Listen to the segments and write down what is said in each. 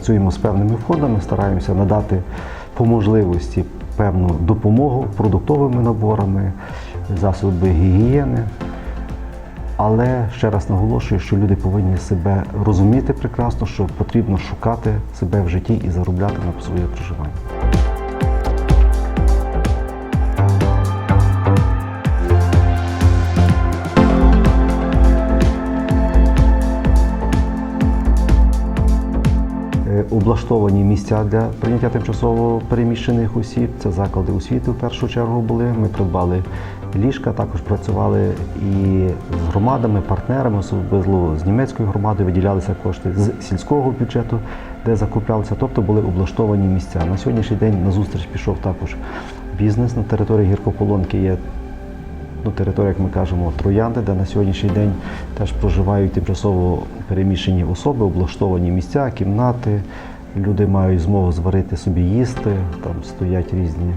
працюємо з певними входами, стараємося надати по можливості певну допомогу продуктовими наборами, засоби гігієни. Але ще раз наголошую, що люди повинні себе розуміти прекрасно, що потрібно шукати себе в житті і заробляти на своє проживання. Облаштовані місця для прийняття тимчасово переміщених осіб. Це заклади освіти в першу чергу були. Ми придбали ліжка, також працювали і з громадами, партнерами, особливо з німецькою громадою, виділялися кошти з сільського бюджету, де закуплялися, тобто були облаштовані місця. На сьогоднішній день на зустріч пішов також бізнес на території гіркополонки. Є ну, територія, як ми кажемо, Троянди, де на сьогоднішній день теж проживають тимчасово переміщені особи, облаштовані місця, кімнати. Люди мають змогу зварити собі їсти, там стоять різні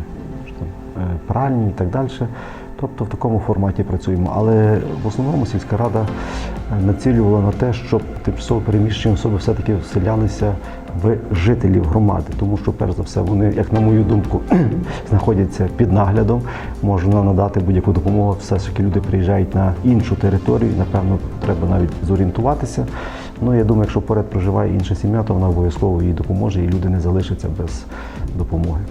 там, е, пральні і так далі. Тобто в такому форматі працюємо. Але в основному сільська рада націлювала на те, щоб тимчасово переміщені особи все-таки вселялися в жителів громади, тому що, перш за все, вони, як на мою думку, знаходяться під наглядом, можна надати будь-яку допомогу. Все ж таки люди приїжджають на іншу територію, напевно, треба навіть зорієнтуватися. Ну, я думаю, якщо поряд проживає інша сім'я, то вона обов'язково їй допоможе, і люди не залишаться без допомоги.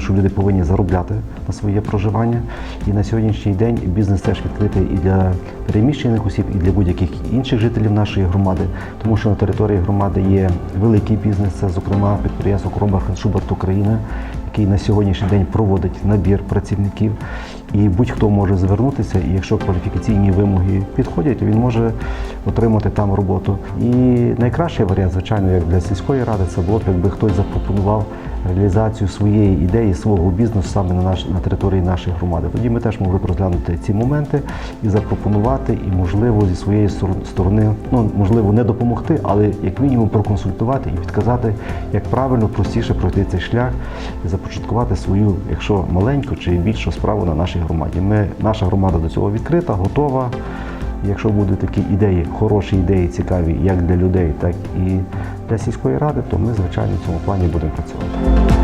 Що люди повинні заробляти на своє проживання. І на сьогоднішній день бізнес теж відкритий і для переміщених осіб, і для будь-яких інших жителів нашої громади, тому що на території громади є великий бізнес, це, зокрема, підприємство Кромбах Шуберт Україна, який на сьогоднішній день проводить набір працівників. І будь-хто може звернутися, і якщо кваліфікаційні вимоги підходять, він може отримати там роботу. І найкращий варіант, звичайно, як для сільської ради, це було б, якби хтось запропонував реалізацію своєї ідеї, свого бізнесу саме на наш на території нашої громади. Тоді ми теж могли б розглянути ці моменти і запропонувати, і можливо зі своєї стор- сторони, ну можливо, не допомогти, але як мінімум проконсультувати і підказати, як правильно простіше пройти цей шлях і започаткувати свою, якщо маленьку чи більшу справу на нашій громаді. Ми наша громада до цього відкрита, готова. Якщо будуть такі ідеї, хороші ідеї, цікаві як для людей, так і для сільської ради, то ми, звичайно, в цьому плані будемо працювати.